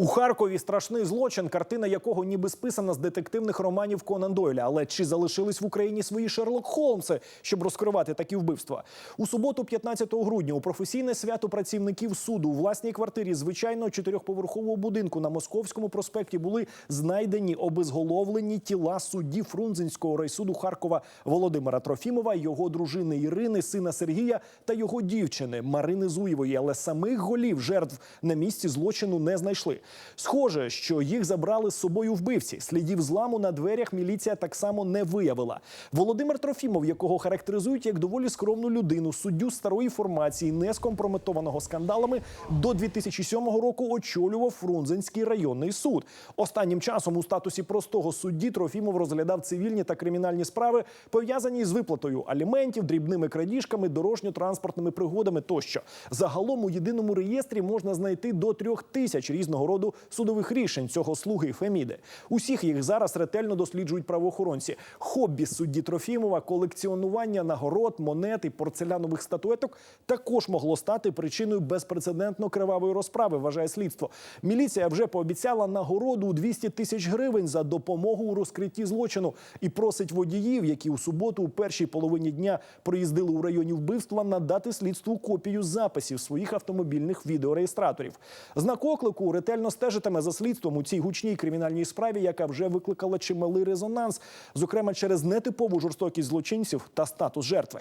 У Харкові страшний злочин, картина якого ніби списана з детективних романів Конан Дойля. Але чи залишились в Україні свої Шерлок Холмси, щоб розкривати такі вбивства? У суботу, 15 грудня, у професійне свято працівників суду у власній квартирі звичайного чотирьохповерхового будинку на Московському проспекті були знайдені обезголовлені тіла судді Фрунзенського райсуду Харкова Володимира Трофімова, його дружини Ірини, сина Сергія та його дівчини Марини Зуєвої. Але самих голів жертв на місці злочину не знайшли. Схоже, що їх забрали з собою вбивці. Слідів зламу на дверях міліція так само не виявила. Володимир Трофімов, якого характеризують як доволі скромну людину, суддю старої формації, не скомпрометованого скандалами, до 2007 року очолював Фрунзенський районний суд. Останнім часом у статусі простого судді Трофімов розглядав цивільні та кримінальні справи, пов'язані з виплатою аліментів, дрібними крадіжками, дорожньо-транспортними пригодами тощо. Загалом у єдиному реєстрі можна знайти до трьох тисяч різного роду судових рішень цього слуги Феміди. Усіх їх зараз ретельно досліджують правоохоронці. Хобі судді Трофімова, колекціонування нагород, монет і порцелянових статуеток також могло стати причиною безпрецедентно кривавої розправи. Вважає слідство. Міліція вже пообіцяла нагороду у 200 тисяч гривень за допомогу у розкритті злочину і просить водіїв, які у суботу у першій половині дня проїздили у районі вбивства, надати слідству копію записів своїх автомобільних відеореєстраторів. Знак оклику ретельно стежитиме за слідством у цій гучній кримінальній справі, яка вже викликала чималий резонанс, зокрема через нетипову жорстокість злочинців та статус жертви.